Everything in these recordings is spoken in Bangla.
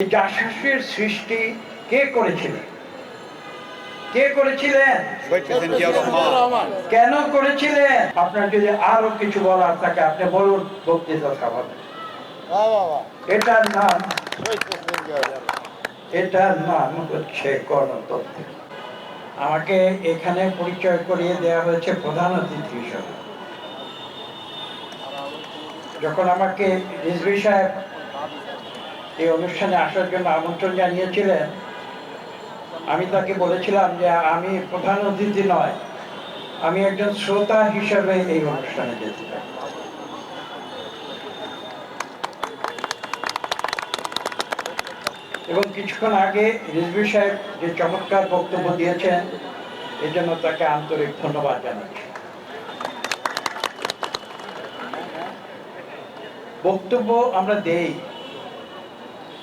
এই সৃষ্টি কে করেছিলেন? কে করেছিলেন? কেন করেছিলেন? আপনার যদি আরও কিছু বলার থাকে আপনি বলুন বক্তৃতা সভাতে এটার নাম এটার নাম হচ্ছে গণতন্ত্র। আমাকে এখানে পরিচয় করিয়ে দেওয়া হয়েছে প্রধান অতিথি হিসেবে। যখন আমাকে রিজভি সাহেব এই অনুষ্ঠানে আসার জন্য আমন্ত্রণ জানিয়েছিলেন। আমি তাকে বলেছিলাম যে, আমি প্রধান অতিথি নয়, আমি একজন শ্রোতা হিসেবে এই অনুষ্ঠানে যেতে চাই। এবং কিছুক্ষণ আগে রিজভি সাহেব যে চমৎকার বক্তব্য দিয়েছেন এই জন্য তাকে আন্তরিক ধন্যবাদ জানাচ্ছি। বক্তব্য আমরা দেই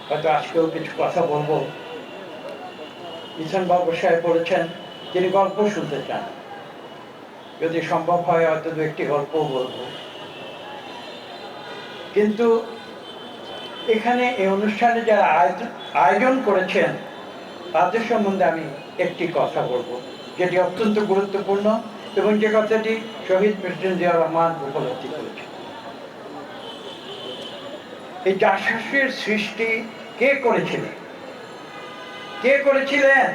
হয়তো আজকেও কিছু কথা বলব। মিশন বাবু সাহেব বলেছেন তিনি গল্প শুনতে চান, যদি সম্ভব হয় হয়তো দু একটি গল্পও বলব। কিন্তু এখানে এই অনুষ্ঠানে যারা আয়োজন- আয়োজন করেছেন, তাদের সম্বন্ধে আমি একটি কথা বলব, যেটি অত্যন্ত গুরুত্বপূর্ণ এবং যে কথাটি শহীদ প্রেসিডেন্ট জিয়া রহমান উপলব্ধি করেছেন। এই জাসাসের সৃষ্টি কে করেছিলেন? কে করেছিলেন?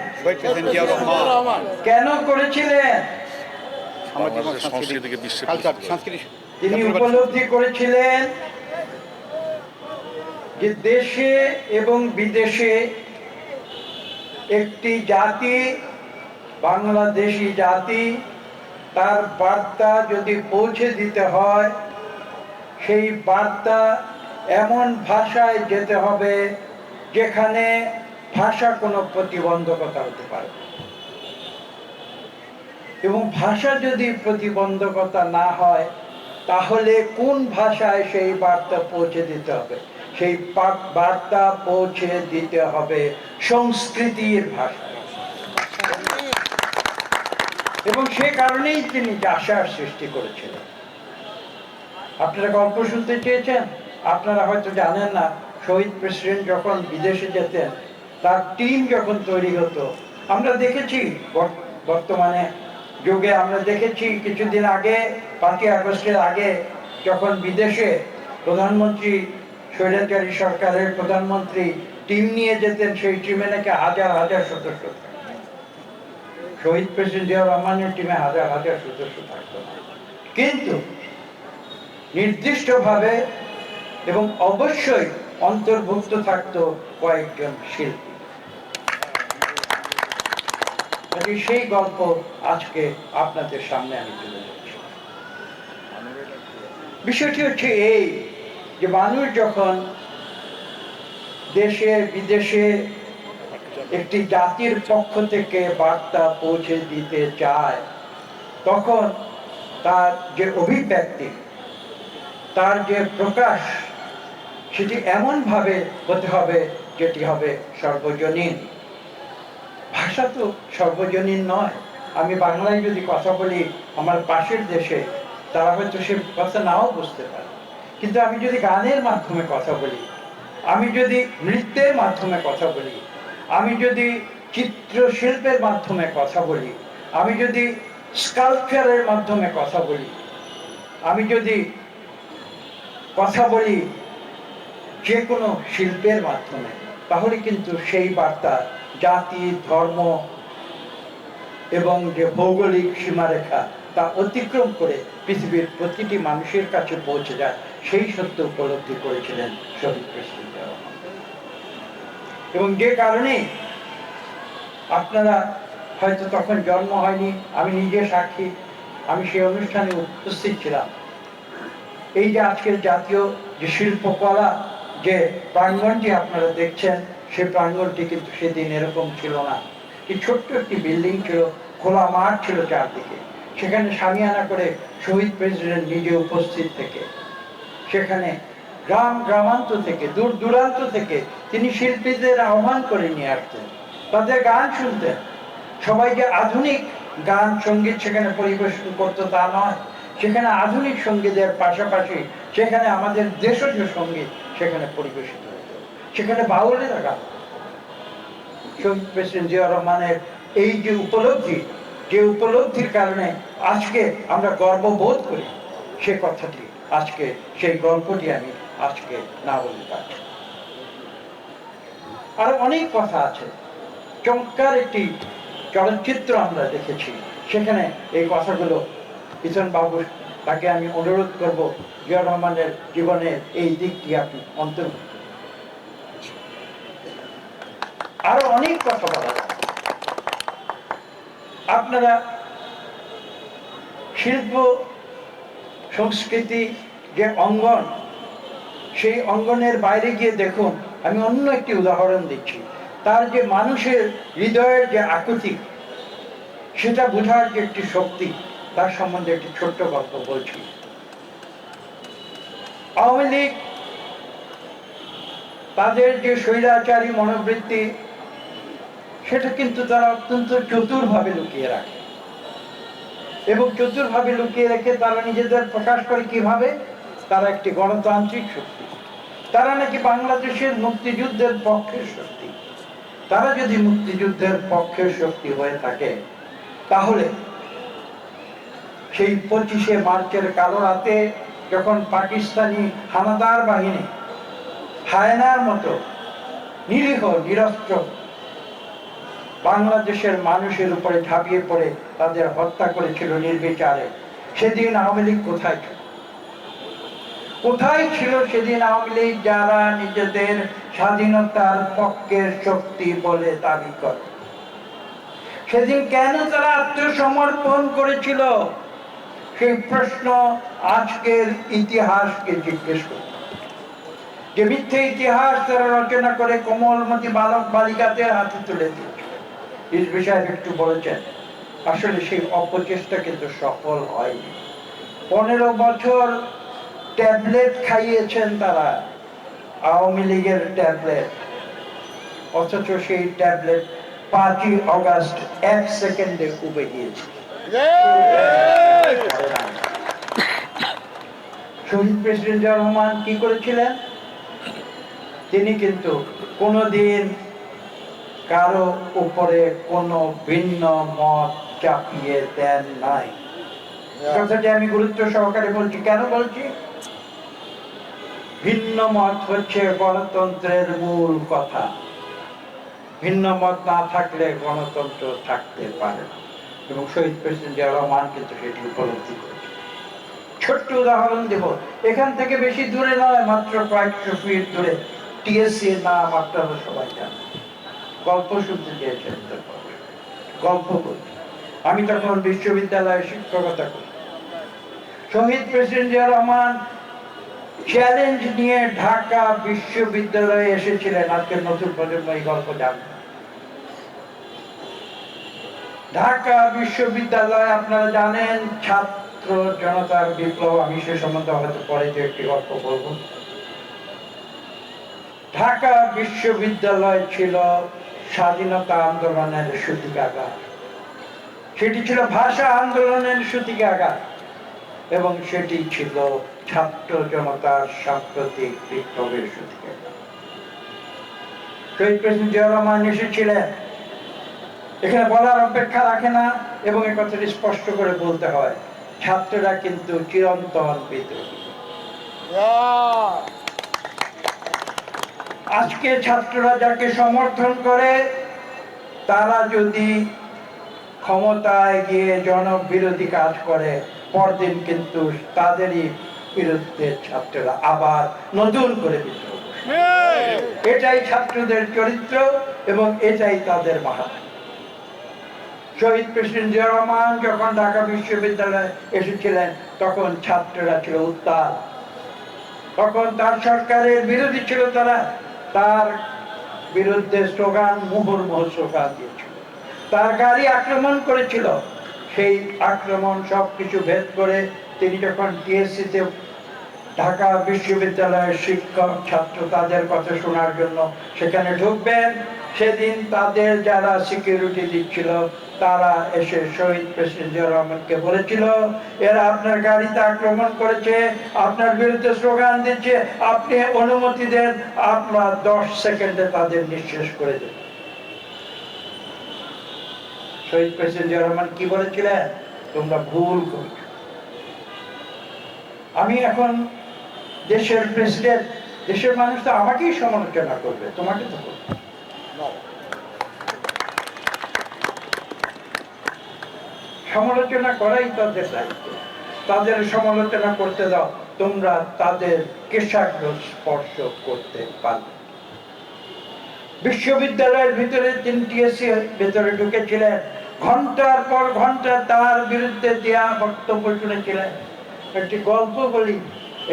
কেন করেছিলেন? তিনি উপলব্ধি করেছিলেন যে দেশে এবং বিদেশে একটি জাতি, বাংলাদেশি জাতি, তার বার্তা যদি পৌঁছে দিতে হয়, সেই বার্তা এমন ভাষায় যেতে হবে যেখানে ভাষা কোনো প্রতিবন্ধকতা হতে পারে। এবং ভাষা যদি প্রতিবন্ধকতা না হয়, তাহলে কোন ভাষায় সেই বার্তা পৌঁছে দিতে হবে? সেই বার্তা পৌঁছে দিতে হবে সংস্কৃতির ভাষায়। এবং সে কারণেই তিনি আশার সৃষ্টি করেছিলেন। আপনারা গল্প শুনতে চেয়েছেন? আপনারা হয়তো জানেন না, শহীদ প্রেসিডেন্ট যখন বিদেশে যেতেন, তার টিম যখন তৈরি হতো, আমরা দেখেছি বর্তমানে যুগে আমরা দেখেছি কিছুদিন আগে, পাঁচই আগস্টের আগে যখন বিদেশে প্রধানমন্ত্রী, স্বৈরাচারী সরকারের প্রধানমন্ত্রী টিম নিয়ে যেতেন, সেই টিমে নাকি হাজার হাজার সদস্য শহীদ প্রেসিডেন্ট জিয়া রহমানের টিমে হাজার হাজার সদস্য থাকতো। কিন্তু নির্দিষ্টভাবে এবং অবশ্যই অন্তর্ভুক্ত থাকতো কয়েকজন শিল্পী। সেই গল্প আজকে আপনাদের সামনে আমি তুলে ধরছি। বিষয়টি হচ্ছে এই যে মানুষ যখন দেশে, বিদেশে একটি জাতির পক্ষ থেকে বার্তা পৌঁছে দিতে চায়, তখন তার যে অভিব্যক্তি, তার যে প্রকাশ সেটি এমনভাবে হতে হবে যেটি হবে সর্বজনীন। ভাষা তো সর্বজনীন নয়। আমি বাংলায় যদি কথা বলি আমার পাশের দেশে, তারা হয়তো সে কথা নাও বুঝতে পারে। কিন্তু আমি যদি গানের মাধ্যমে কথা বলি, আমি যদি নৃত্যের মাধ্যমে কথা বলি, আমি যদি চিত্রশিল্পের মাধ্যমে কথা বলি, আমি যদি স্কাল্পচারের মাধ্যমে কথা বলি, আমি যদি কথা বলি যে কোনো শিল্পের মাধ্যমে। তাহলে কিন্তু সেই বার্তা জাতি, ধর্ম এবং যে ভৌগোলিক সীমারেখা তা অতিক্রম করে পৃথিবীর প্রতিটি মানুষের কাছে পৌঁছে যায়, সেই সত্য উপলব্ধি করেছিলেন শহীদ প্রেসিডেন্ট এবং যে কারণে আপনারা হয়তো তখন জন্ম হয়নি, আমি নিজে সাক্ষী, আমি সেই অনুষ্ঠানে উপস্থিত ছিলাম। এই যে আজকের জাতীয় যে শিল্পকলা যে প্রাঙ্গনটি আপনারা দেখছেন সেই প্রাঙ্গনটি কিন্তু সেদিন এরকম ছিল না। কি ছোট্ট একটি বিল্ডিং ছিল, খোলা মাঠ ছিল চারদিকে। সেখানে সামিয়ানা করে শহীদ প্রেসিডেন্ট নিজে উপস্থিত থেকে, সেখানে গ্রাম, গ্রামান্ত থেকে, দূর দূরান্ত থেকে তিনি শিল্পীদের আহ্বান করে নিয়ে আসতেন, তাদের গান শুনতেন। সবাই যে আধুনিক গান, সংগীত সেখানে পরিবেশন করতো তা নয়। সেখানে আধুনিক সঙ্গীতের পাশাপাশি সেখানে আমাদের দেশজ সংগীত সেখানে পরিবেশিত সেখানে বাউলের গান শহীদ প্রেসিডেন্ট জিয়া রহমানের এই যে উপলব্ধি, যে উপলব্ধির কারণে আজকে আমরা গর্ববোধ করি, সে কথাটি আজকে, সেই গল্পটি আমি আজকে না পারছি। আর অনেক কথা আছে। চমৎকার একটি চলচ্চিত্র আমরা দেখেছি। সেখানে এই কথাগুলো কিষণ তাকে আমি অনুরোধ করব জিয়া রহমানের জীবনের এই দিকটি আপনি অন্তর্ভুক্ত আরও অনেক কথা বলা আপনারা শিল্প, সংস্কৃতি যে অঙ্গন, সেই অঙ্গনের বাইরে গিয়ে দেখুন, আমি অন্য একটি উদাহরণ দিচ্ছি। তার যে মানুষের হৃদয়ের যে আকুতি, সেটা বোঝার যে একটি শক্তি তার সম্বন্ধে একটি ছোট্ট গল্প বলছি। আওয়ামী লীগ, তাদের যে স্বৈরাচারী মনোবৃত্তি, সেটা কিন্তু তারা অত্যন্ত চতুরভাবে লুকিয়ে রাখে। এবং চতুরভাবে লুকিয়ে রেখে তারা নিজেদের প্রকাশ করে কীভাবে? তারা একটি গণতান্ত্রিক শক্তি। তারা নাকি বাংলাদেশের মুক্তিযুদ্ধের পক্ষের শক্তি। তারা যদি মুক্তিযুদ্ধের পক্ষের শক্তি হয়ে থাকে, তাহলে সেই পঁচিশে মার্চের কালো রাতে যখন পাকিস্তানি হানাদার বাহিনী হায়নার মতো নিরীহ, নিরস্ত্র বাংলাদেশের মানুষের উপরে ঝাঁপিয়ে পড়ে তাদের হত্যা করেছিল নির্বিচারে, সেদিন আওয়ামী লীগ কোথায় ছিল? কোথায় ছিল সেদিন আওয়ামী লীগ? যারা নিজেদের স্বাধীনতার পক্ষের শক্তি বলে দাবি করে। সেদিন কেন তারা আত্মসমর্পণ করেছিল? সেই প্রশ্ন আজকের ইতিহাসকে জিজ্ঞেস করতে যে মিথ্যে ইতিহাস তারা রচনা করে কোমলমতি বালক বালিকাদের হাতে তুলে দিয়েছে। বিষয়ে একটু বলেছেন, আসলে সেই অপচেষ্টা কিন্তু সফল হয়নি। পনেরো বছর ট্যাবলেট খাইয়েছেন তারা, আওয়ামী লীগের ট্যাবলেট। অথচ সেই ট্যাবলেট পাঁচই অগাস্ট এক সেকেন্ডে উবে গিয়েছে শহীদ প্রেসিডেন্ট জিয়া রহমান কি করেছিলেন? তিনি কিন্তু কোনোদিন কারও উপরে কোনো ভিন্ন মত চাপিয়ে দেন নাই। কথাটি আমি গুরুত্ব সহকারে বলছি। কেন বলছি? ভিন্ন মত হচ্ছে গণতন্ত্রের মূল কথা। ভিন্ন মত না থাকলে গণতন্ত্র থাকতে পারে না। এবং শহীদ প্রেসিডেন্ট জিয়া রহমান কিন্তু সেটি উপলব্ধি করেছে। ছোট্ট উদাহরণ দেব, এখান থেকে বেশি দূরে নয়, মাত্র কয়েকশো ফিট দূরে। টিএসসি এর নাম আপনারা সবাই জানেন। গল্প শুনতে চেয়েছেন গল্প বলছি আমি তখন বিশ্ববিদ্যালয়ে শিক্ষকতা করি। শহীদ প্রেসিডেন্ট জিয়া রহমান চ্যালেঞ্জ নিয়ে ঢাকা বিশ্ববিদ্যালয়ে এসেছিলেন। আজকের নতুন প্রজন্ম এই গল্প জানবে। ঢাকা বিশ্ববিদ্যালয়ে, আপনারা জানেন, ছাত্র জনতার বিপ্লব, আমি সে সম্বন্ধে হয়তো পরে দু একটি গল্প বলব। ঢাকা বিশ্ববিদ্যালয় ছিল স্বাধীনতা আন্দোলনের সূতিকাগার। সেটি ছিল ভাষা আন্দোলনের সূতিকাগার এবং সেটি ছিল ছাত্র জনতার সাম্প্রতিক বিপ্লবের সূতিকাগার। শহীদ প্রেসিডেন্ট জিয়া রহমান এসেছিলেন। এখানে বলার অপেক্ষা রাখে না এবং এ কথাটি স্পষ্ট করে বলতে হয়। ছাত্ররা কিন্তু চিরন্তন বিদ্রোহী। আজকে ছাত্ররা যাকে সমর্থন করে তারা যদি ক্ষমতায় গিয়ে জনবিরোধী কাজ করে পরদিন কিন্তু তাদেরই বিরুদ্ধে ছাত্ররা আবার নতুন করে বিদ্রোহ করবে। এটাই ছাত্রদের চরিত্র এবং এটাই তাদের মাহাত্ম শহীদ প্রেসিডেন্ট জিয়া রহমান যখন ঢাকা বিশ্ববিদ্যালয়ে এসেছিলেন, তখন ছাত্ররা ছিল উত্তাল। তখন তার সরকারের বিরোধী ছিল তারা। তার বিরুদ্ধে স্লোগান, মুহুর মুহুর স্লোগান দিয়েছিল। তার গাড়ি আক্রমণ করেছিল। সেই আক্রমণ সব কিছু ভেদ করে তিনি যখন টিএসসিতে ঢাকা বিশ্ববিদ্যালয়ের শিক্ষক, ছাত্র তাদের কথা শোনার জন্য সেখানে ঢুকবেন। সেদিন তাদের যারা সিকিউরিটি দিচ্ছিল, তারা এসে শহীদ প্রেসিডেন্ট রহমানকে বলেছিল, এরা আপনার গাড়িতে আক্রমণ করেছে, আপনার বিরুদ্ধে স্লোগান দিচ্ছে, আপনি অনুমতি দেন আপনার দশ সেকেন্ডে তাদের নিঃশেষ করে দেন শহীদ প্রেসিডেন্ট রহমান কি বলেছিলেন? তোমরা ভুল করছ। আমি এখন দেশের প্রেসিডেন্ট দেশের মানুষ তো আমাকেই সমালোচনা করবে, তোমাকে তো করবে। সমালোচনা করাই তাদের দায়িত্ব। তাদের সমালোচনা করতে দাও, তোমরা তাদের কেশাগ্র স্পর্শ করতে পারবে। বিশ্ববিদ্যালয়ের ভিতরে তিনি টিএসসি ভেতরে ঢুকেছিলেন। ঘণ্টার পর ঘণ্টা তার বিরুদ্ধে দেয়া বক্তব্য শুনেছিলেন। একটি গল্প বলি।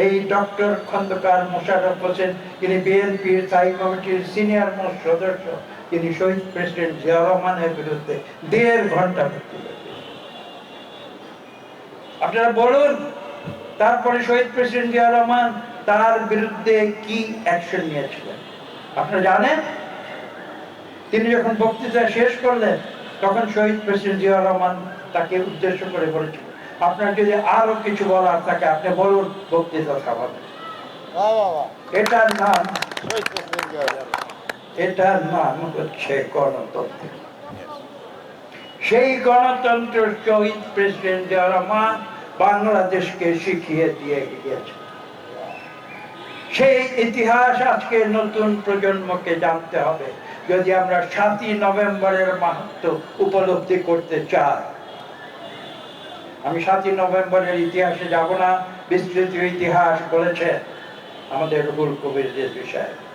এই ডক্টর খন্দকার মোশাররফ হোসেন তিনি বিএনপির স্থায়ী কমিটির সিনিয়র মোস্ট সদস্য তিনি শহীদ প্রেসিডেন্ট জিয়া রহমানের বিরুদ্ধে দেড় ঘণ্টা আপনারা বলুন, তারপরে শহীদ প্রেসিডেন্ট জিয়া রহমান তার বিরুদ্ধে কি অ্যাকশন নিয়েছিলেন? আপনারা জানেন? তিনি যখন বক্তৃতা শেষ করলেন, তখন শহীদ প্রেসিডেন্ট জিয়া রহমান তাকে উদ্দেশ্য করে বলেছিল আপনার যদি আরও কিছু বলার থাকে, আপনি বলুন বক্তৃতা থামাবেন এটার নাম এটার নাম হচ্ছে গণতন্ত্র। সেই গণতন্ত্র শহীদ প্রেসিডেন্ট জিয়া রহমান বাংলাদেশকে শিখিয়ে দিয়ে গিয়েছে। সেই ইতিহাস আজকে নতুন প্রজন্মকে জানতে হবে। যদি আমরা সাতই নভেম্বরের মাহাত্ম উপলব্ধি করতে চাই আমি সাতই নভেম্বরের ইতিহাসে যাব না বিস্তৃত ইতিহাস বলেছে আমাদের রুহুল কবির বিষয়।